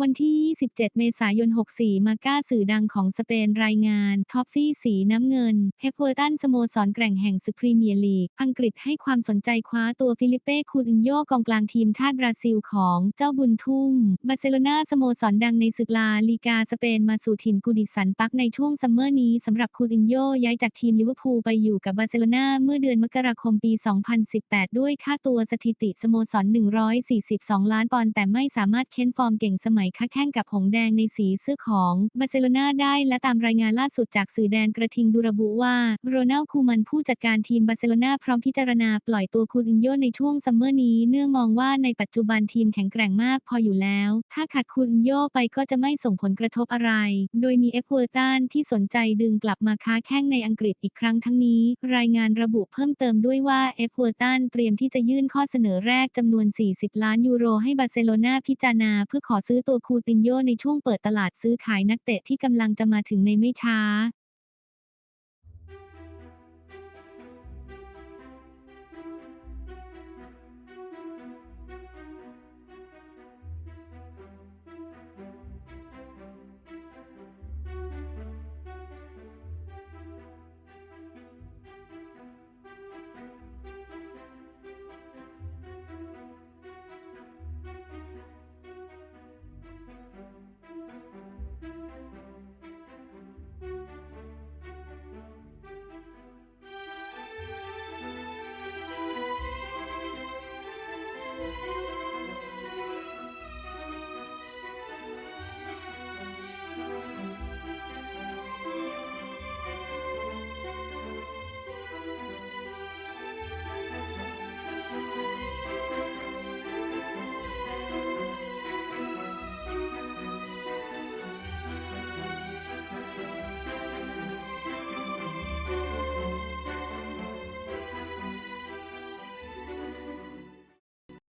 วันที่ 27 เมษายน 64 มาก้าสื่อดังของสเปนรายงาน ท็อฟฟี่สีน้ำเงินเฮปเวอร์ตันสโมสรแกร่งแห่งศึกพรีเมียร์ลีก อังกฤษให้ความสนใจคว้าตัวฟิลิเป้คูตินโยกองกลางทีมชาติบราซิลของเจ้าบุญทุ่ม บาร์เซโลนาสโมสรดังในศึกลาลีกาสเปนมาสู่ถิ่นกูดิสันปักในช่วงซัมเมอร์นี้สำหรับคูตินโยย้ายจากทีมลิเวอร์พูลไปอยู่กับบาร์เซโลนาเมื่อเดือนมกราคมปี 2018 ด้วยค่าตัวสถิติสโมสร 142 ล้านปอนด์แต่ไม่สามารถเค้นฟอร์มเก่งสมัยค้าแข่งกับหงแดงในสีเสื้อของบาร์เซโลนาได้ และตามรายงานล่าสุดจากสื่อแดนกระทิงดูระบุว่า โรนัลคูมันผู้จัดการทีมบาร์เซโลนาพร้อมพิจารณาปล่อยตัวคูตินโยในช่วงซัมเมอร์นี้เนื่องมองว่าในปัจจุบันทีมแข็งแกร่งมากพออยู่แล้ว ถ้าขาดคูตินโยไปก็จะไม่ส่งผลกระทบอะไร โดยมีเอฟเวอร์ตันที่สนใจดึงกลับมาค้าแข้งในอังกฤษอีกครั้งทั้งนี้ รายงานระบุเพิ่มเติมด้วยว่าเอฟเวอร์ตันเตรียมที่จะยื่นข้อเสนอแรกจำนวน 40 ล้านยูโรให้บาร์เซโลนาพิจารณาเพื่อขอซื้อตัวตัวคูตินโยในช่วงเปิดตลาดซื้อขายนักเตะที่กำลังจะมาถึงในไม่ช้า